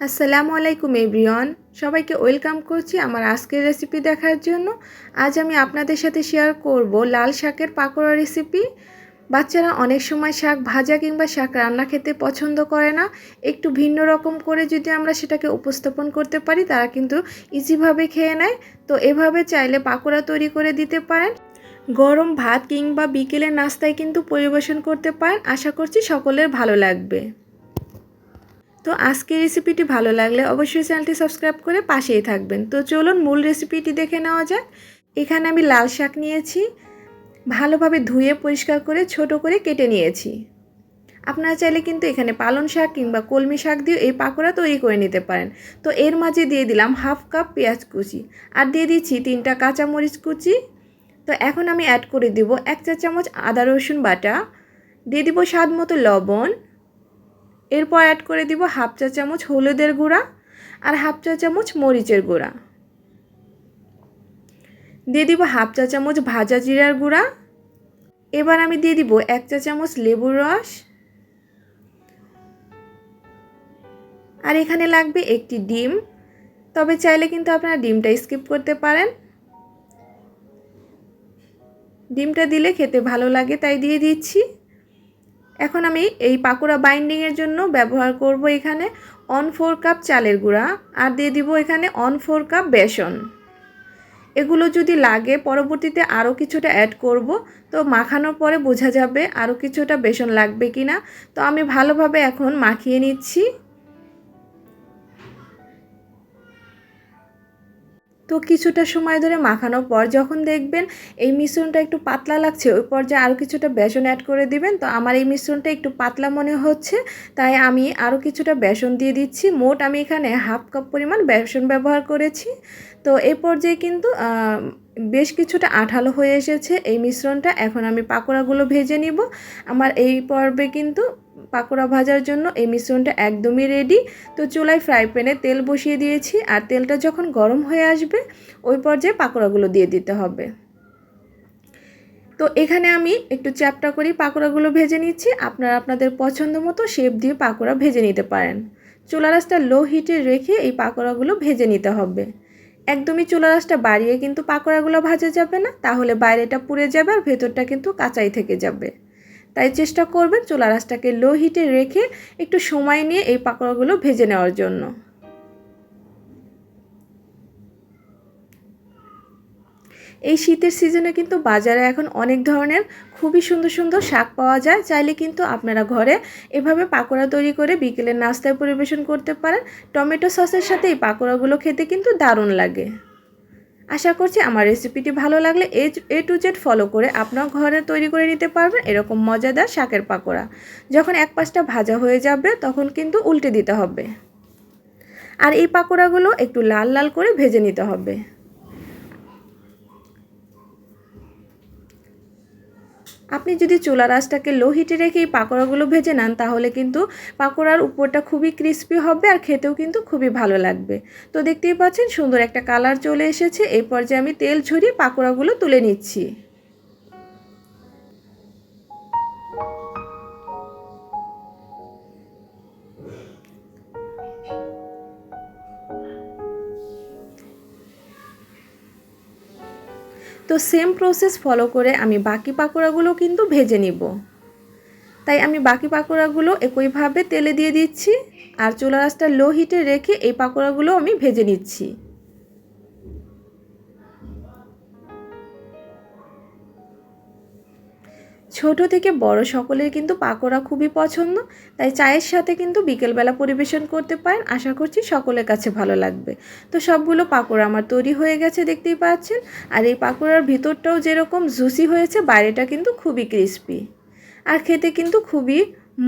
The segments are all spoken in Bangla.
আসসালামু আলাইকুম এভরিওয়ান। সবাইকে ওয়েলকাম করছি আমার আজকের রেসিপি দেখার জন্য। আজ আমি আপনাদের সাথে শেয়ার করব লাল শাকের পাকোড়া রেসিপি বাচ্চারা অনেক সময় শাক ভাজা কিংবা শাক রান্না খেতে পছন্দ করে না। একটু ভিন্ন রকম করে যদি আমরা সেটাকে উপস্থাপন করতে পারি, তারা কিন্তু ইজিভাবে খেয়ে নেয়। তো এভাবে চাইলে পাকোড়া তৈরি করে দিতে পারেন। গরম ভাত কিংবা বিকেলের নাস্তায় কিন্তু পরিবেশন করতে পারেন। আশা করছি সকলের ভালো লাগবে। তো আজকের রেসিপিটি ভালো লাগলে অবশ্যই চ্যানেলটি সাবস্ক্রাইব করে পাশেই থাকবেন। তো চলুন মূল রেসিপিটি দেখে নেওয়া যাক। এখানে আমি লাল শাক নিয়েছি। ভালোভাবে ধুয়ে পরিষ্কার করে ছোট করে কেটে নিয়েছি। আপনারা চাইলে কিন্তু এখানে পালন শাক কিংবা কলমি শাক দিয়ে এই পাকোড়া তৈরি করে নিতে পারেন। তো এর মাঝে দিয়ে দিলাম হাফ কাপ পেঁয়াজ কুচি। আর দিয়ে দিচ্ছি তিনটা কাঁচামরিচ কুচি। তো এখন আমি অ্যাড করে দিব এক চা চামচ আদা রসুন বাটা। দিয়ে দিব স্বাদ মতো লবণ। এরপর অ্যাড করে দিব হাফ চা চামচ হলুদের গুঁড়া আর হাফ চা চামচ মরিচের গুঁড়া। দিয়ে দিব হাফ চা চামচ ভাজা জিরার গুঁড়া। এবার আমি দিয়ে দিব এক চা চামচ লেবুর রস। আর এখানে লাগবে একটি ডিম। তবে চাইলে কিন্তু আপনারা ডিমটা স্কিপ করতে পারেন। ডিমটা দিলে খেতে ভালো লাগে, তাই দিয়ে দিচ্ছি। এখন আমি এই পাকুড়া বাইন্ডিংয়ের জন্য ব্যবহার করব এখানে অন ফোর কাপ চালের গুঁড়া আর দিয়ে দিব এখানে অন ফোর কাপ বেসন। এগুলো যদি লাগে, পরবর্তীতে আরও কিছুটা অ্যাড করব, তো মাখানোর পরে বোঝা যাবে আরও কিছুটা বেসন লাগবে কি না তো আমি ভালোভাবে এখন মাখিয়ে নিচ্ছি। তো কিছুটা সময় ধরে মাখানোর পর যখন দেখবেন এই মিশ্রণটা একটু পাতলা লাগছে, ওই পর্যায়ে আরও কিছুটা বেসন অ্যাড করে দিবেন। তো আমার এই মিশ্রণটা একটু পাতলা মনে হচ্ছে, তাই আমি আরও কিছুটা বেসন দিয়ে দিচ্ছি। মোট আমি এখানে হাফ কাপ পরিমাণ বেসন ব্যবহার করেছি। তো এই পর্যায়ে কিন্তু বেশ কিছুটা আঠালো হয়ে এসেছে এই মিশ্রণটা। এখন আমি পাকোড়াগুলো ভেজে নিব। আমার এই পর্বে কিন্তু পাকোড়া ভাজার জন্য এই মিশ্রণটা একদমই রেডি তো চুলায় ফ্রাই প্যানে তেল বসিয়ে দিয়েছি আর তেলটা যখন গরম হয়ে আসবে, ওই পর্যায়ে পাকোড়াগুলো দিয়ে দিতে হবে। তো এখানে আমি একটু চ্যাপটা করি পাকোড়াগুলো ভেজে নিচ্ছি। আপনারা আপনাদের পছন্দ মতো শেপ দিয়ে পাকোড়া ভেজে নিতে পারেন। চুলা রাসটা লো হিটে রেখে এই পাকোড়াগুলো ভেজে নিতে হবে। একদমই চুলা রাসটা বাড়িয়ে কিন্তু পাকোড়াগুলো ভাজা যাবে না, তাহলে বাইরেটা পুড়ে যাবে আর ভেতরটা কিন্তু কাঁচাই থেকে যাবে। তাই চেষ্টা করবেন চুলা রাসটাকে লো হিটে রেখে একটু সময় নিয়ে এই পাকোড়াগুলো ভেজে নেওয়ার জন্য। এই শীতের সিজনে কিন্তু বাজারে এখন অনেক ধরনের খুবই সুন্দর সুন্দর শাক পাওয়া যায়। চাইলে কিন্তু আপনারা ঘরে এভাবে পাকোড়া তৈরি করে বিকেলের নাস্তায় পরিবেশন করতে পারেন। টমেটো সসের সাথে এই পাকোড়াগুলো খেতে কিন্তু দারুণ লাগে। আশা করছি আমার রেসিপিটি ভালো লাগলে এ টু জেড ফলো করে আপনার ঘরে তৈরি করে নিতে পারবেন। এরকম মজাদার শাকের পাকোড়া। যখন এক পাশটা ভাজা হয়ে যাবে, তখন কিন্তু উল্টে দিতে হবে। আর এই পাকোড়াগুলো একটু লাল লাল করে ভেজে নিতে হবে। আপনি যদি চুলা রাসটাকে লো হিটে রেখে এই পাকোড়াগুলো ভেজে নেন, তাহলে কিন্তু পাকোড়ার উপরটা খুবই ক্রিস্পি হবে আর খেতেও কিন্তু খুবই ভালো লাগবে। তো দেখতেই পাচ্ছেন সুন্দর একটা কালার চলে এসেছে। এই পর্যায়ে আমি তেল ঝরিয়ে পাকোড়াগুলো তুলে নিচ্ছি। তো সেম প্রসেস ফলো করে আমি বাকি পাকোড়াগুলো কিন্তু ভেজে নিব। তাই আমি বাকি পাকোড়াগুলো একইভাবে তেলে দিয়ে দিচ্ছি আর চুলা রাসটা লো হিটে রেখে এই পাকোড়াগুলো আমি ভেজে নিচ্ছি। ছোট থেকে বড় সকলের কিন্তু পাকোড়া খুবই পছন্দ, তাই চায়ের সাথে কিন্তু বিকেলবেলা পরিবেশন করতে পারেন। আশা করছি সকলের কাছে ভালো লাগবে। তো সবগুলো পাকোড়া আমার তৈরি হয়ে গেছে, দেখতেই পাচ্ছেন। আর এই পাকোড়ার ভিতরটাও যেরকম জুসি হয়েছে, বাইরেটা কিন্তু খুবই ক্রিস্পি। আর খেতে কিন্তু খুবই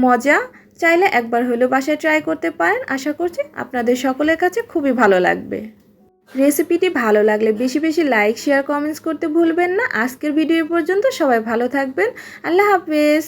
মজা। চাইলে একবার হলেও বাসায় ট্রাই করতে পারেন। আশা করছি আপনাদের সকলের কাছে খুবই ভালো লাগবে। রেসিপিটি ভালো লাগলে বেশি বেশি লাইক শেয়ার কমেন্টস করতে ভুলবেন না। আজকের ভিডিও পর্যন্ত সবাই ভালো থাকবেন। আল্লাহ হাফেজ।